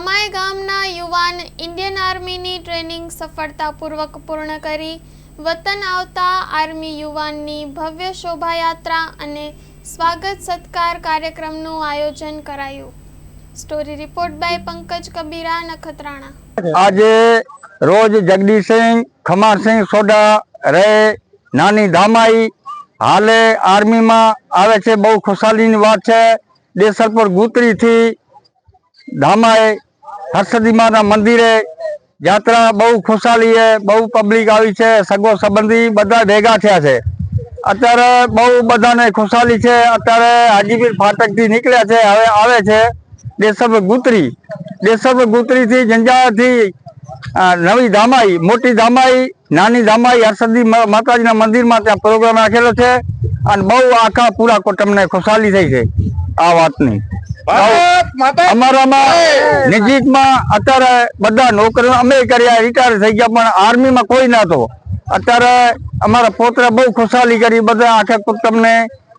ધામાઈ ગામના યુવાન Indian આર્મીની training સફળતાપૂર્વક પૂર્ણ કરી. વતન આવતા આર્મી યુવાનની ભવ્ય શોભાયાત્રા અને સ્વાગત સત્કાર કાર્યક્રમનું આયોજન કરાયું. Story report by Pankaj Kabira, Nakhatrana. આજે રોજ જગદીશસિંહ, ખમારસિંહ સોડા રહે નાની ધામાઈ હાલે આર્મીમાં આવે છે. બહુ ખુશાલીની વાત છે. દેસરપુર ગુતરીથી ધામાએ હર્ષદીમાના મંદિરે યાત્રા બહુ ખુશાલી છે, બહુ પબ્લિક આવી છે, સગો સંબંધી બધા ભેગા થયા છે. અત્યારે બહુ બધાને ખુશાલી છે, અત્યારે હાજીપીર ફાટકથી નીકળ્યા છે, હવે આવે છે દેશભ ગુતરી. દેશભ ગુતરીથી જંજારથી નવી ધામાઈ, મોટી ધામાઈ, નાની ધામાઈ હર્ષદી માતાજીના મંદિરમાં ત્યાં પ્રોગ્રામ રાખેલો છે. અને બહુ આખા પૂરા કુટુંબને ખુશાલી થઈ છે, આ વાતની. અમારામાં નજીકમાં અત્યારે બધા નોકરીઓ અમે કર્યા રિટાયર થઈ ગયા પણ આર્મીમાં કોઈ નતો અત્યારે અમારા પોતરે બહુ ખુશાલી કરી બધા આખા કુટુંબને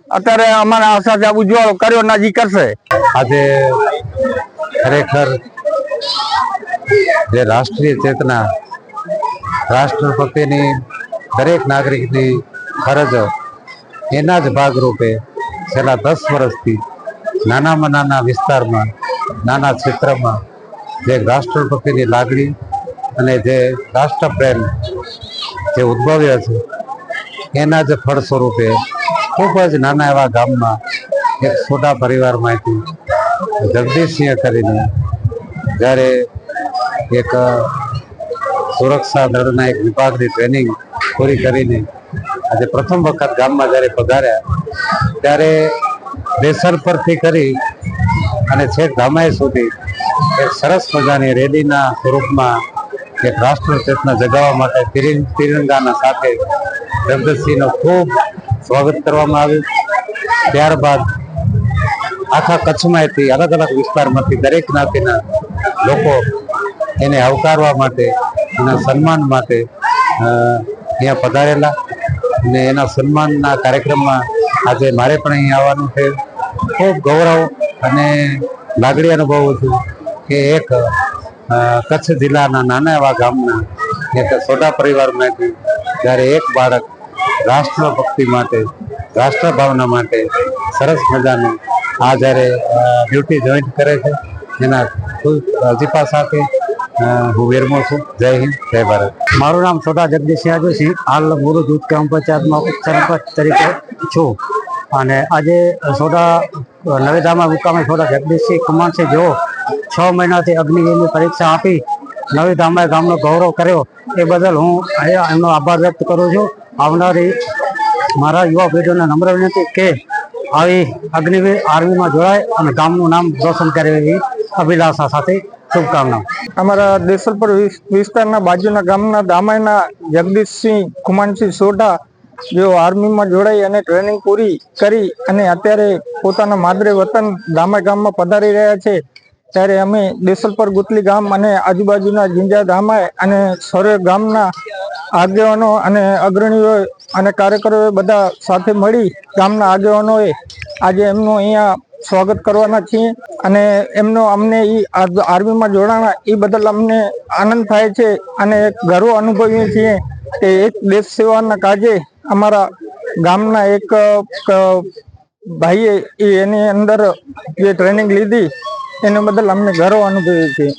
અત્યારે અમારા આશા છે ઉજવાળો કર્યો નાજી કરશે. આજે ખરેખર જે રાષ્ટ્રીય ચેતના રાષ્ટ્રપતિની દરેક નાગરિકની ફરજ એના જ ભાગરૂપે છેલ્લા દસ વર્ષથી નાનામાં નાના વિસ્તારમાં, નાના ક્ષેત્રમાં જે રાષ્ટ્રપતિની લાગણી અને જે રાષ્ટ્રપ્રેમ જે ઉદ્ભવ્યો છે, એના જ ફળ સ્વરૂપે ખૂબ જ નાના એવા ગામમાં એક છોટા પરિવારમાંથી જગદીશસિંહ કરીને જ્યારે એક સુરક્ષા દળના એક વિભાગની ટ્રેનિંગ પૂરી કરીને આજે પ્રથમ વખત ગામમાં જ્યારે પધાર્યા, ત્યારે દેસર પરથી કરી અને છેક ધામાઈ સુધી એક સરસ મજાની રેલીના સ્વરૂપમાં એક રાષ્ટ્ર ચેતના જગાવવા માટે તિરંગ- તિરંગાના સાથે જગદીશસિંહનું ખૂબ સ્વાગત કરવામાં આવ્યું. ત્યારબાદ આખા કચ્છમાંથી અલગ અલગ વિસ્તારમાંથી દરેક જ્ઞાતિના લોકો એને આવકારવા માટે એના સન્માન માટે અહીંયા પધારેલા. અને એના સન્માનના કાર્યક્રમમાં આજે મારે પણ અહીં આવવાનું છે. ખૂબ ગૌરવ અને લાગણી અનુભવું છું કે એક કચ્છ જિલ્લાના નાના એવા ગામના એક છોટા પરિવારમાંથી જ્યારે એક બાળક રાષ્ટ્રભક્તિ માટે રાષ્ટ્ર ભાવના માટે સરસ મજાનું આ જ્યારે ડ્યુટી જોઈન કરે છે, એના અજીપા સાથે હું વેરમો છું. જય હિન્દ, જય ભારત. મારું નામ છોટા જગદીશસિંહ આજોશી હાલ ગુરુ દૂધ ગ્રામ પંચાયતમાં ઉપસરપંચ તરીકે છું. અને આજે છોટા નવેદામાં મુકામે છોટા જગદીશસિંહ કુમારસિંહ જેઓ છ મહિનાથી અગ્નિવીરની પરીક્ષા આપી નવી ધામાએ ગામનો ગૌરવ કર્યો. એ બદલ હું અહીંયા એમનો આભાર વ્યક્ત કરું છું. આવનારી મારા યુવા પેઢીઓને નમ્ર વિનંતી કે આવી અગ્નિવીર આર્મીમાં જોડાય અને ગામનું નામ રોશન કરે એવી અભિલાષા સાથે શુભકામના અમારા દેસલપર વિસ્તારના બાજુના ગામના દામાઈના જગદીશસિંહ કુમારસિંહ સોઢા જેઓ આર્મીમાં જોડાઈ અને ટ્રેનિંગ પૂરી કરી અને અત્યારે પોતાના માદરે વતન ગામે ગામમાં પધારી રહ્યા છે, ત્યારે અમે દેસલપર ગુતલી ગામ અને આજુબાજુના જિંજા દામાઈ અને સરે ગામના આગેવાનો અને અગ્રણીઓ અને કાર્યકરોએ બધા સાથે મળી ગામના આગેવાનોએ આજે એમનું અહીંયા સ્વાગત કરવાના છીએ અને એમનો અમને ઈ આર્મીમાં જોડાણા એ બદલ અમને આનંદ થાય છે અને એક ગર્વ અનુભવીએ છીએ કે એક દેશ સેવાના કાજે અમારા ગામના એક ભાઈએ એની અંદર જે ટ્રેનિંગ લીધી, એને બદલ અમને ગર્વ અનુભવીએ છીએ.